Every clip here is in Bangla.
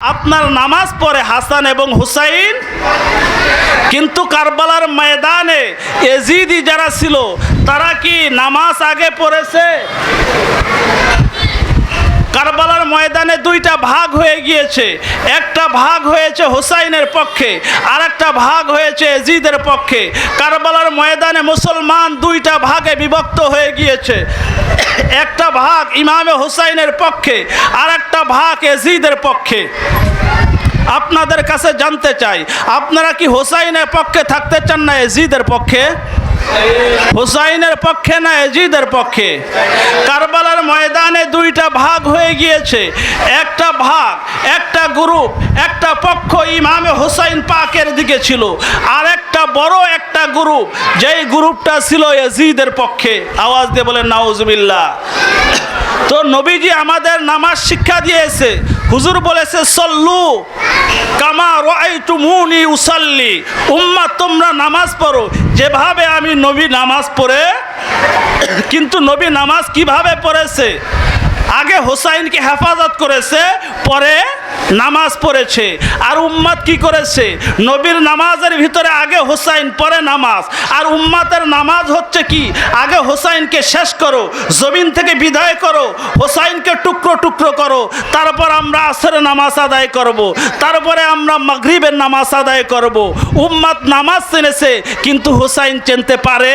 আপনার নামাজ পড়ে হাসান এবং হুসাইন? কিন্তু কারবালার ময়দানে এজিদি যারা ছিল, তারা কি নামাজ আগে পড়েছে? কারবালার ময়দানে দুইটা ভাগ হয়ে গিয়েছে। একটা ভাগ হয়েছে হোসাইনের পক্ষে আর একটা ভাগ হয়েছে এজিদের পক্ষে। কারবালার ময়দানে মুসলমান দুইটা ভাগে বিভক্ত হয়ে গিয়েছে। একটা ভাগ ইমামে হোসাইনের পক্ষে আর একটা ভাগ এজিদের পক্ষে। আপনাদের কাছে জানতে চাই, আপনারা কি হোসাইনের পক্ষে থাকতে চান না এজিদের পক্ষে? হুসাইনের পক্ষে না এজিদের পক্ষে? কারবালার ময়দানে দুইটা ভাগ হয়ে গিয়েছে। একটা ভাগ, একটা গ্রুপ, একটা পক্ষ ইমামে হুসাইন পাকের দিকে ছিল। আর একটা বড় একটা গ্রুপ, যেই গ্রুপটা ছিল এজিদের পক্ষে। আওয়াজ দিয়ে বলেন নাউজবিল্লা তো নবীজি আমাদের নামাজ শিক্ষা দিয়েছে। হুজুর বলেছে, সল্লু কামা রাইতুমুনি উসাল্লি। উম্মা, তোমরা নামাজ পড়ো। যেভাবে আমি নবী নামাজ পড়ে, কিন্তু নবী নামাজ কীভাবে পড়েছে? আগে হোসাইনকে হেফাজত করেছে, পরে নামাজ পড়েছে। আর উম্মাদ কি করেছে? নবীর নামাজের ভিতরে আগে হোসাইন পরে নামাজ। আর উম্মাতের নামাজ হচ্ছে কি? আগে হোসাইনকে শেষ করো, জমিন থেকে বিদায় করো টুকরো টুকরো করো তারপর আমরা আসরের নামাজ আদায় করব। তারপরে আমরা মাগরিবের নামাজ আদায় করব। উম্মাত নামাজ চেনেছে, কিন্তু হোসাইন চিনতে পারে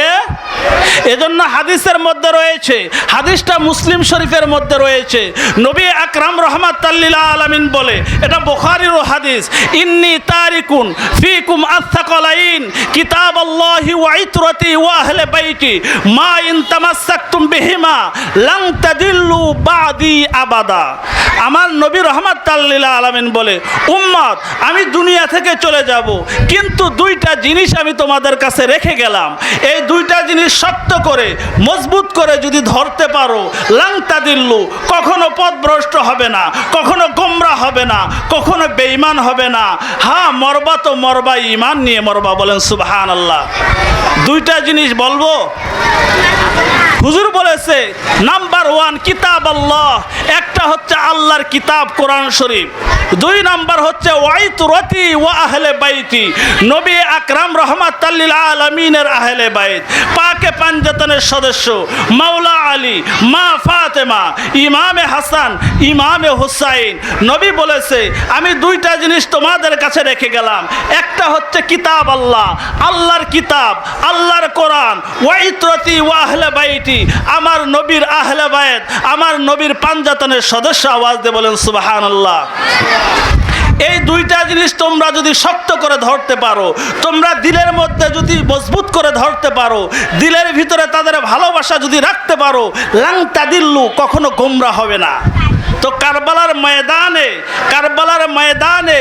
এজন্য হাদিসের মধ্যে রয়েছে, হাদিসটা মুসলিম শরীফের মধ্যে রয়েছে নবী আকরাম রহমাত আলামিন বলে, এটা বুখারীর হাদিস, ইন্নি তারিকুন ফিকুম আত্থাকলাইন কিতাব আল্লাহি ওয়া ইতরতি ওয়া আহলে বাইতি, মা ইন তামাসসাকতুম বিহিমা লাং তাদিল্লু বাদি আবাদা। আমার নবী রহমত রহমাত আলামিন বলে, উম্মত, আমি দুনিয়া থেকে চলে যাব, কিন্তু দুইটা জিনিস আমি তোমাদের কাছে রেখে গেলাম। এই দুইটা জিনিস শক্ত করে, মজবুত করে যদি ধরতে পারো লাংতা দিল্লু কখনো পথভ্রষ্ট হবে না, কখনো গোমরা হবে না, কখনো বেঈমান হবে না। হ্যাঁ মরবা তো মরবা ইমান নিয়ে মরবা। বলেন সুবহান আল্লাহ দুইটা জিনিস বলব? হুজুর বলেছে নাম্বার ওয়ান কিতাব আল্লাহ, একটা হচ্ছে আল্লাহর কিতাব কোরআন শরীফ। দুই নাম্বার হচ্ছে ওয়াইত রতি ও আহলে বাইতি। নবী আকরাম আলমিনের আহলে বাইত। পাকে পাঞ্জাতনের সদস্য, মাওলা আলী, মা ফাতেমা, ইমামে হাসান, ইমামে হুসাইন। নবী বলেছে, আমি দুইটা জিনিস তোমাদের কাছে রেখে গেলাম। একটা হচ্ছে কিতাব আল্লাহ, আল্লাহর কিতাব, আল্লাহর কোরআন। ওয়াইত্রতি ও আহলে বাইতি। আমার নবীর আহলে আমার নবীর পাঞ্জাতনের সদস্য আওয়াজ দিয়ে বলেন সুবাহান আল্লাহ এই দুইটা জিনিস তোমরা যদি শক্ত করে ধরতে পারো, তোমরা দিলের মধ্যে যদি মজবুত করে ধরতে পারো, দিলের ভিতরে তাদের ভালোবাসা যদি রাখতে পারো, লাংতা দিল্লু কখনো গোমরা হবে না। তো কারবালার ময়দানে কারবালার ময়দানে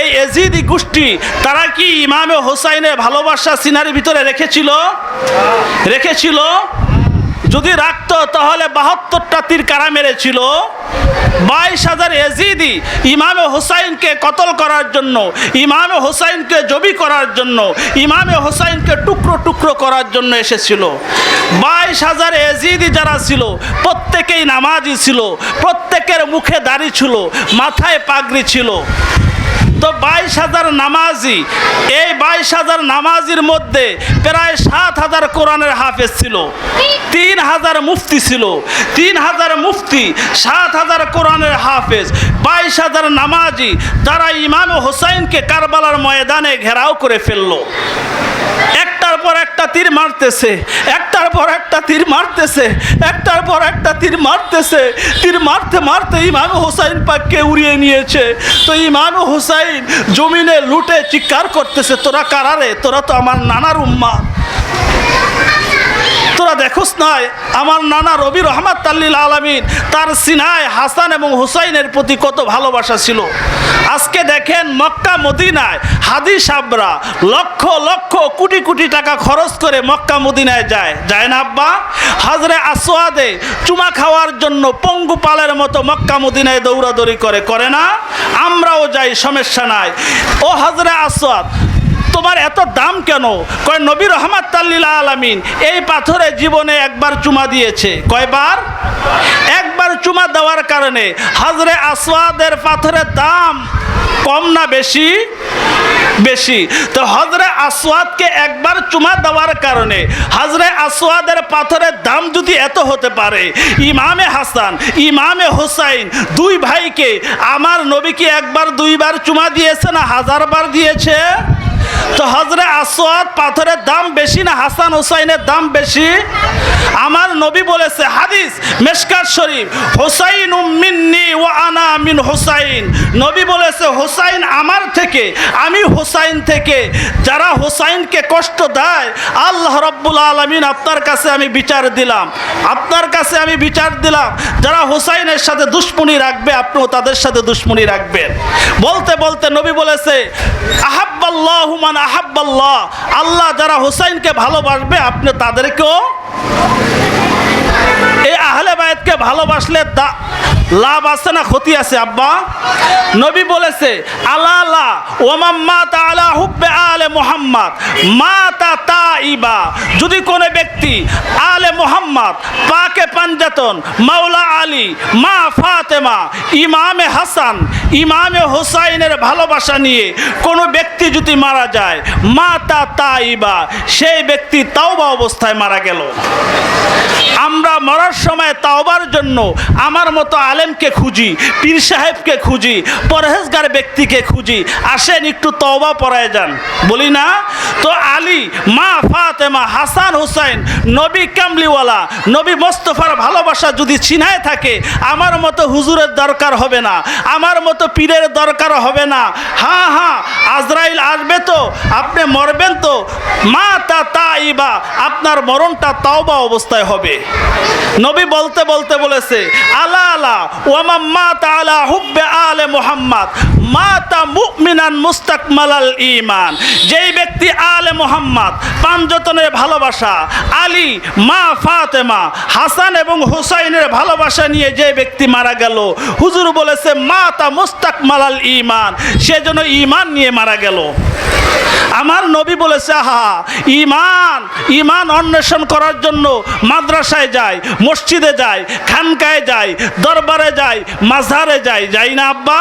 এই এজিদি গোষ্ঠী, তারা কি ইমামে হোসাইনের ভালোবাসা সিনারির ভিতরে রেখেছিল? রেখেছিল? যদি রাখত, তাহলে বাহাত্তরটা তীর কারা মেরেছিল? বাইশ হাজার এজিদি ইমামে হোসাইনকে কতল করার জন্য, ইমামে হোসাইনকে জবি করার জন্য, ইমামে হোসাইনকে টুকরো টুকরো করার জন্য এসেছিল। বাইশ হাজার এজিদি যারা ছিল, প্রত্যেকেই নামাজি ছিল, প্রত্যেকের মুখে দাড়ি ছিল, মাথায় পাগড়ি ছিল। তো বাইশ হাজার নামাজি, এই বাইশ হাজার নামাজির মধ্যে প্রায় সাত হাজার কোরআনের হাফেজ ছিল, তিন হাজার মুফতি ছিল, তিন হাজার মুফতি, সাত হাজার কোরআনের হাফেজ, বাইশ হাজার নামাজি তারা ইমাম হোসাইনকে কারবালার ময়দানে ঘেরাও করে ফেলল। একটার পর একটা তীর মারতেছে, একটার পর একটা তীর মারতেছে, একটার পর একটা তীর মারতেছে। তীর মারতে মারতে ইমাম হোসাইন পাককে উড়িয়ে নিয়েছে। তো ইমাম হোসাইন জমিনে লুটে চিৎকার করতেছে, তোরা কারারে তোরা তো আমার নানার উম্মা তোরা দেখোস নাই, আমার নানা রবি রহমাত তাল্লিল আলমিন, তার সিনায় হাসান এবং হুসাইনের প্রতি কত ভালোবাসা ছিল। আজকে দেখেন মক্কা মদিনায় হাদি সাবরা লক্ষ লক্ষ কোটি কোটি টাকা খরচ করে মক্কা মদিনায় যায়। যায় না আব্বা? হাজরে আসোয়াদে চুমা খাওয়ার জন্য পঙ্গু পালের মতো মক্কা মদিনায় দৌড়াদৌড়ি করে করে না? আমরাও যাই, সমস্যা নাই। ও হাজরে আসোয়াদ তোমার এত দাম কেন? কয়, নবী রহমাত তাল্লিলা আলামিন, এই পাথরে জীবনে একবার চুমা দিয়েছে। কয়বার? একবার চুমা দেওয়ার কারণে হাজরে আসওয়াদের পাথরের দাম কম না বেশি? বেশি। তো হজরে আসওয়াদকে একবার চুমা দেওয়ার কারণে হজরে আসওয়াদের পাথরের দাম যদি এত হতে পারে, ইমামে হাসান, ইমামে হুসাইন দুই ভাইকে আমার নবী কি একবার, দুইবার চুমা দিয়েছে না হাজারবার দিয়েছে? তো হজরে আসওয়াদ পাথরের দাম বেশি না হাসান হুসাইনের দাম বেশি? আমার নবী বলেছে, হাদিস, মেশকাত শরীফ হুসাইন মিন্নি ও আনা মিন হুসাইন। নবী বলেছে, হুসাইন আমার থেকে, আমি হুসাইন থেকে। যারা হুসাইনকে কষ্ট দেয়, আল্লাহ রব্বুল আলমিন আপনার কাছে আমি বিচার দিলাম। আপনার কাছে আমি বিচার দিলাম। যারা হুসাইনের সাথে দুশ্মনী রাখবে, আপনিও তাদের সাথে দুশ্মনী রাখবেন। বলতে বলতে নবী বলেছে, আহাব্বাল্লাহ হুমান আহাব্বাল্লাহ আল্লাহ যারা হুসাইনকে ভালোবাসবে আপনি তাদেরকেও এই আহলে বায়তকে ভালোবাসলে দা- লাভ আছে না ক্ষতি আছে, আব্বা? নবী বলেছে, আলা লা ওমাম মাতা আলা হুব্বে আলে মোহাম্মদ, মাতা তাইবা। যদি কোনো ব্যক্তি আলে মোহাম্মদ, পাকে পাঞ্জাতন মাওলা আলী, মা ফাতেমা, ইমামে হাসান, ইমামে হুসাইনের ভালোবাসা নিয়ে কোনো ব্যক্তি যদি মারা যায়, মাতা তাইবা, সেই ব্যক্তি তাওবা অবস্থায় মারা গেল। আমরা মরার সময় তাওবার জন্য আমার মতো আলেমকে খুঁজি, পীর সাহেবকে খুঁজি, পরহেজগার ব্যক্তিকে খুঁজি। আসেন একটু তওবা পড়ায় যান। বলি না, তো আলী, মা ফাতেমা, হাসান হুসাইন, নবী কামলিওয়ালা, নবী মোস্তফার ভালোবাসা যদি চিনায় থাকে, আমার মতো হুজুরের দরকার হবে না, আমার মতো পীরের দরকার হবে না। হ্যাঁ হ্যাঁ আজরাইল আসবে তো, আপনি মরবেন তো। মা তা তাইবা, আপনার মরণটা তাওবা অবস্থায় হবে। নবী বলতে বলতে বলেছে, আলা আলা মা আলে ঈমান। যেই ব্যক্তি আলে মুহাম্মদ পাঞ্জতনের ভালোবাসা, আলী, মা ফাতেমা, হাসান এবং হুসাইনের ভালোবাসা নিয়ে ব্যক্তি মারা গেল, হুজুর বলেছে, মাতা মুস্তাকমালাল ঈমান। সেজন্য ইমান নিয়ে মারা গেল। আমার নবী বলেছে, আহা ইমান ইমান অন্বেষণ করার জন্য মাদ্রাসায় যায় মসজিদে যায় খানকায় যায় দরবারে যায় মাজারে যায় যাই না আব্বা?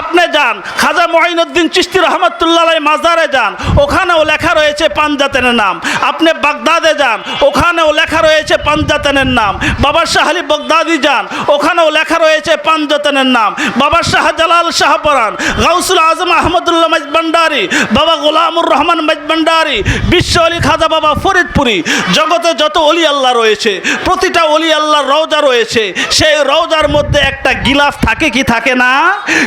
আপনি যান, খাজা মহিনুদ্দিন চিস্তি রহমতুল্লাহ মাজারে যান, ওখানেও লেখা রয়েছে পাঞ্জাতেনের নাম। আপনি বাগদাদে যান, ওখানেও লেখা রয়েছে পাঞ্জাতেনের নাম। বাবা শাহ আলী বগদাদি যান, ওখানেও লেখা রয়েছে পাঞ্জাতেনের নাম। বাবা শাহ জালাল শাহপরান গাউসুল আজম আহমদুল্লাহ মজবান্ডারি বাবা গোলামুর রহমান মজবান্ডারি বিশ্ব অলি খাজা বাবা ফরিদপুরি, জগতে যত অলি আল্লাহ রয়েছে, প্রতিটা অলি আল্লাহর রওজা রয়েছে, সেই রওজার মধ্যে একটা গিলাফ থাকে কি থাকে না?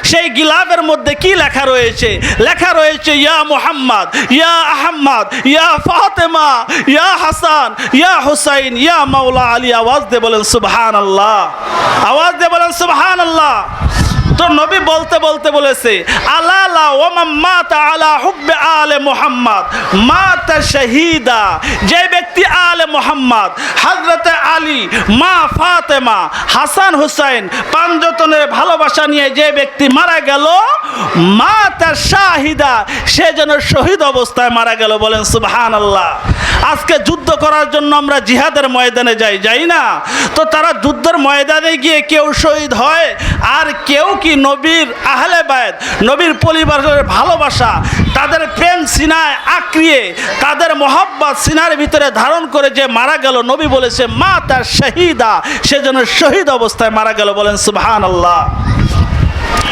সেই গিলাফের মধ্যে কি লেখা রয়েছে? লেখা রয়েছে, ইয়া মোহাম্মদ, ইয়া আহম্মদ, ইয়া ফাতেমা, ইয়া হাসান, ইয়া হুসাইন, ইয়া মাওলা আলী। আওয়াজ দিয়ে বলেন সুবহান আল্লাহ আওয়াজ দিয়ে বলেন সুবহান আল্লাহ তো নবী বলতে বলতে বলেছে আলালা ওমাম মাতা আলা হুব্বে আলে মোহাম্মদ। মাতা শহীদা, যে ব্যক্তি আলে মোহাম্মদ হজরতে আলী, মা ফাতেমা, হাসান হুসাইন, পাঞ্জতনের ভালোবাসা নিয়ে যে ব্যক্তি মারা গেল, মাতা শাহিদা, সে যেন শহীদ অবস্থায় মারা গেল। বলেন সুবহান আল্লাহ আজকে যুদ্ধ করার জন্য আমরা জিহাদের ময়দানে যাই যাই না? তো তারা যুদ্ধের ময়দানে গিয়ে কেউ শহীদ হয়, আর কেউ কি নবীর আহলে বায়ত নবীর পরিবারের ভালোবাসা, তাদের প্রেম সিনায় আঁকড়িয়ে, তাদের মোহাব্বত সিনার ভিতরে ধারণ করে যে মারা গেল, নবী বলেছে, মা তার শহীদা। সেজন্য শহীদ অবস্থায় মারা গেল, বলেন সুবহান আল্লাহ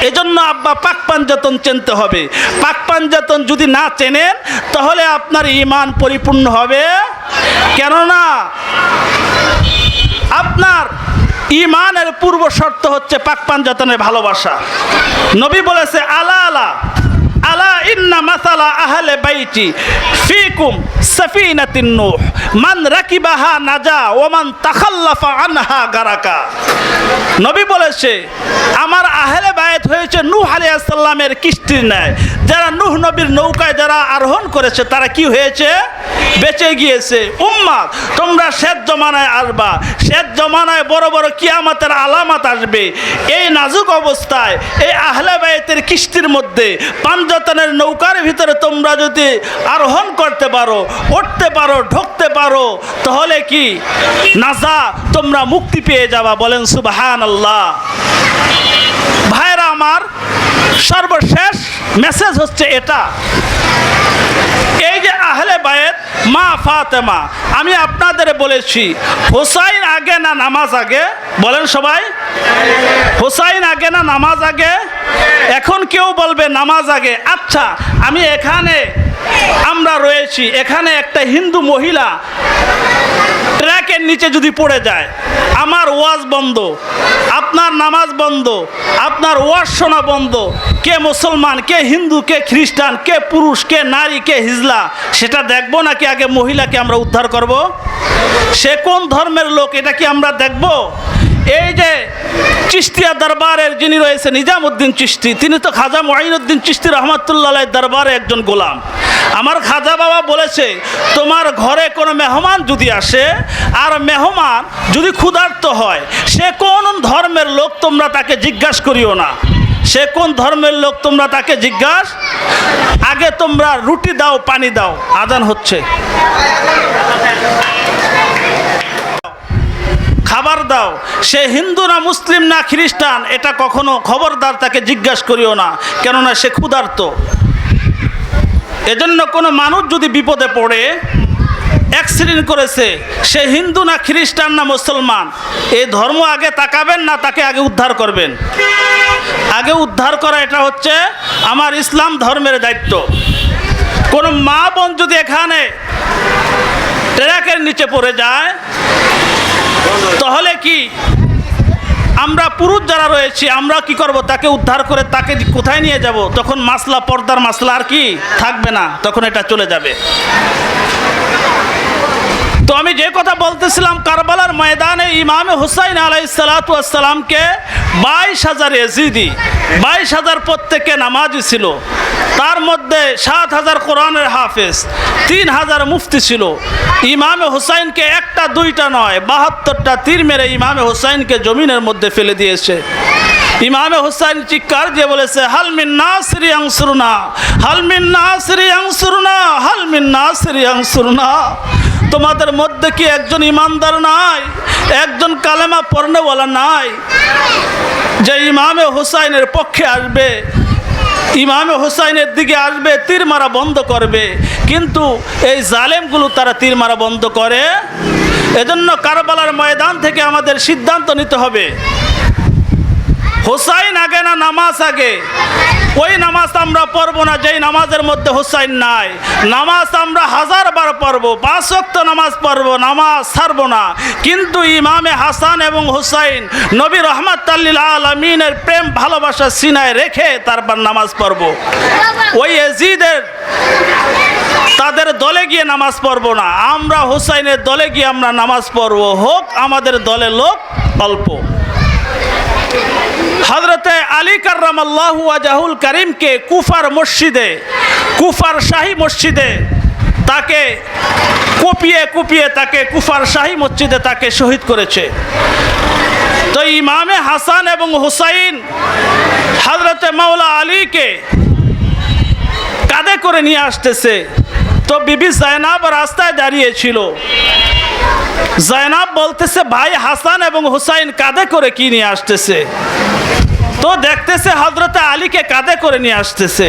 এজন্য আব্বা পাক পাঞ্জাতন চিনতে হবে। পাক পাঞ্জাতন যদি না চেনেন, তাহলে আপনার ইমান পরিপূর্ণ হবে। কেননা, আপনার ইমানের পূর্ব শর্ত হচ্ছে পাক পাঞ্জাতনের ভালোবাসা। নবী বলেছে আলা আলা। নবী বলেছে, আমার আহলে বায়াত হয়েছে নূহ ন্যায়। যারা নূহ নবীর নৌকায় যারা আরোহণ করেছে, তারা কি হয়েছে? বেঁচে গিয়েছে। উম্মাদ, তোমরা শেষ জমানায় আসবা। শেষ জমানায় বড় বড় কিয়ামতের আলামত আসবে। এই নাজুক অবস্থায়, এই আহলে বায়াতের কিস্তির মধ্যে পাঞ্জতনের নৌকার ভিতরে তোমরা যদি আরোহণ করতে পারো, উঠতে পারো, ঢুকতে পারো, তাহলে কি? নাজা, তোমরা মুক্তি পেয়ে যাবা। বলেন সুবহান আল্লাহ ভাইরা, আমার সর্বশেষ মেসেজ হচ্ছে এটা। এই যে আহলে বায়েত মা ফাতেমা, আমি আপনাদের বলেছি, হোসাইন আগে না নামাজ আগে? বলেন সবাই। হোসাইন আগে না নামাজ আগে? এখন কেউ বলবে নামাজ আগে। আচ্ছা আমি এখানে আমরা রয়েছি, এখানে একটা হিন্দু মহিলা ট্র্যাকের নিচে যদি পড়ে যায়, আমার ওয়াজ বন্ধ, আপনার নামাজ বন্ধ, আপনার ওয়াজ শোনা বন্ধ, কে মুসলমান, কে হিন্দু, কে খ্রিস্টান, কে পুরুষ, কে নারী, কে হিজলা, সেটা দেখব নাকি আগে মহিলাকে আমরা উদ্ধার করব? সে কোন ধর্মের লোক, এটা কি আমরা দেখব? এই যে চিস্তিয়া দরবারের যিনি রয়েছে, নিজামুদ্দিন চিস্তি তিনি তো খাজা মঈনুদ্দিন চিস্তি রহমতুল্লাহ দরবারে একজন গোলাম। আমার খাজা বাবা বলেছে, তোমার ঘরে কোনো মেহমান যদি আসে, আর মেহমান যদি ক্ষুধার্ত হয়, সে কোন ধর্মের লোক তোমরা তাকে জিজ্ঞাসা করিও না। সে কোন ধর্মের লোক তোমরা তাকে জিজ্ঞাস আগে তোমরা রুটি দাও, পানি দাও। আদান হচ্ছে। খাবার দাও। সে হিন্দু না মুসলিম না খ্রিস্টান, এটা কখনো খবরদার তাকে জিজ্ঞাসা করিও না, কেননা সে ক্ষুধার্ত। এজন্য কোনো মানুষ যদি বিপদে পড়ে অ্যাক্সিডেন্ট করেছে, সে হিন্দু না খ্রিস্টান না মুসলমান এই ধর্ম আগে তাকাবেন না, তাকে আগে উদ্ধার করবেন। আগে উদ্ধার করা এটা হচ্ছে আমার ইসলাম ধর্মের দায়িত্ব। কোনো মা বোন যদি এখানে ট্র্যাকের নিচে পড়ে যায় তাহলে কি? আমরা পুরুষ যারা রয়েছে, আমরা কি করব? তাকে উদ্ধার করে তাকে কোথায় নিয়ে যাব? তখন মাসলা, পর্দার মাসলা আর কি? থাকবে না। তখন এটা চলে যাবে। আমি যে কথা বলতেছিলাম কারবালার ময়দানে ইমামে হুসাইন আলাই সালাতামকে বাইশ হাজার এজিদি, বাইশ হাজার প্রত্যেকে নামাজি ছিল। তার মধ্যে সাত হাজার কোরআনের হাফেজ, তিন হাজার মুফতি ছিল। ইমামে হুসাইনকে একটা, দুইটা নয়, বাহাত্তরটা তীর মেরে ইমামে হুসাইনকে জমিনের মধ্যে ফেলে দিয়েছে। ইমামে হুসাইন চিৎকার দিয়ে বলেছে হালমিন নাসরি আংসুরনা হালমিন নাসরি আংসুরনা হালমিন নাসরি আংসুরনা তোমাদের মধ্যে কি একজন ইমানদার নাই? একজন কালেমা পড়নেওয়ালা নাই? যে ইমামে হুসাইনের পক্ষে আসবে, ইমামে হুসাইনের দিকে আসবে তীর মারা বন্ধ করবে। কিন্তু এই জালেমগুলো তারা তীর মারা বন্ধ করে। এজন্য কারবালার ময়দান থেকে আমাদের সিদ্ধান্ত নিতে হবে। হোসাইন আগে না নামাজ আগে? ওই নামাজ আমরা পড়ব না, যেই নামাজের মধ্যে হোসাইন নাই। নামাজ আমরা হাজার বার পড়ব, পাঁচ ওয়াক্ত নামাজ পড়ব, নামাজ ছাড়বো না। কিন্তু ইমামে হাসান এবং হুসাইন নবী রহমত আল্লিল আলমিনের প্রেম, ভালোবাসা সিনায় রেখে তারপর নামাজ পড়ব। ওই এজিদের তাদের দলে গিয়ে নামাজ পড়ব না। আমরা হুসাইনের দলে গিয়ে আমরা নামাজ পড়ব। হোক আমাদের দলে লোক অল্প। হজরতে আলী কার্রাম আল্লাহু আজাহুল করিমকে কুফার মসজিদে, কুফার শাহী মসজিদে তাকে কুপিয়ে কুপিয়ে তাকে কুফার শাহী মসজিদে তাকে শহীদ করেছে। তো ইমামে হাসান এবং হুসাইন হজরতে মাওলা আলীকে কাঁধে করে নিয়ে আসতেছে। তো বিবি জায়নাব রাস্তায় দাঁড়িয়েছিল। জায়নাব বলতেছে, ভাই হাসান এবং হুসাইন কাঁধে করে কি নিয়ে আসতেছে? তো দেখতেছে হজরতে আলীকে কাঁধে করে নিয়ে আসতেছে।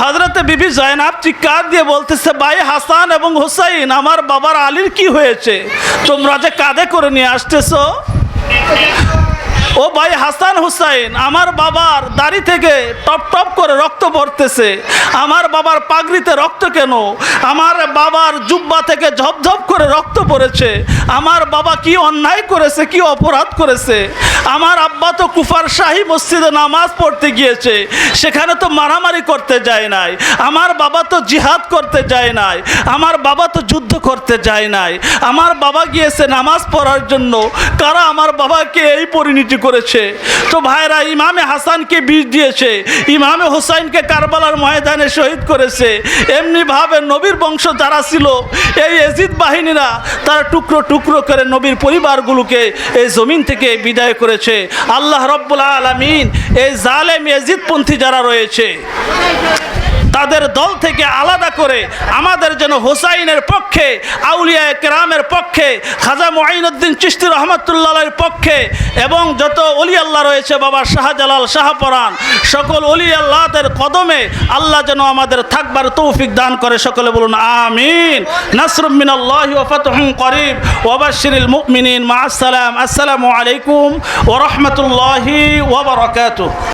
হজরতে বিবি জয়নাব চিৎকার দিয়ে বলতেছে, ভাই হাসান এবং হুসাইন, আমার বাবার আলীর কি হয়েছে? তোমরা যে কাঁধে করে নিয়ে আসতেছো? ও ভাই হাসান হুসাইন, আমার বাবার দাড়ি থেকে টপ টপ করে রক্ত পড়তেছে। আমার বাবার পাগড়িতে রক্ত কেন? আমার বাবার জুব্বা থেকে ঝপঝপ করে রক্ত পড়েছে। আমার বাবা কি অন্যায় করেছে, কি অপরাধ করেছে? আমার আব্বা তো কুফার শাহী মসজিদে নামাজ পড়তে গিয়েছে। সেখানে তো মারামারি করতে যায় নাই। আমার বাবা তো জিহাদ করতে যায় নাই। আমার বাবা তো যুদ্ধ করতে যায় নাই। আমার বাবা গিয়েছে নামাজ পড়ার জন্য। কারা আমার বাবাকে এই পরিণতি করেছে। তো ভাইরা, ইমামে হাসানকে বিষ দিয়েছে, ইমামে হোসাইনকে কারবালার ময়দানে শহীদ করেছে। এমনিভাবে নবীর বংশ যারা ছিল, এই এজিদ বাহিনীরা, তারা টুকরো টুকরো করে নবীর পরিবারগুলোকে এই জমিন থেকে বিদায় করেছে। আল্লাহ রব্বুল আলমিন, এই জালেম এজিদপন্থী যারা রয়েছে তাদের দল থেকে আলাদা করে আমাদের যেন হোসাইনের পক্ষে, আউলিয়া কেরামের পক্ষে, খাজা মঈনুদ্দিন চিস্তি রহমতুল্লাহের পক্ষে এবং যত অলি আল্লাহ রয়েছে, বাবা শাহজালাল শাহপরান সকল অলি আল্লাহদের কদমে আল্লাহ যেন আমাদের থাকবার তৌফিক দান করে। সকলে বলুন, আমিন। নাসরুম মিনাল্লাহি ওয়া ফাতহুম করিব। মুমিনিন। মা আসসালাম আসসালামু আলাইকুম ওয়া রাহমাতুল্লাহি ওয়া বারাকাতুহু।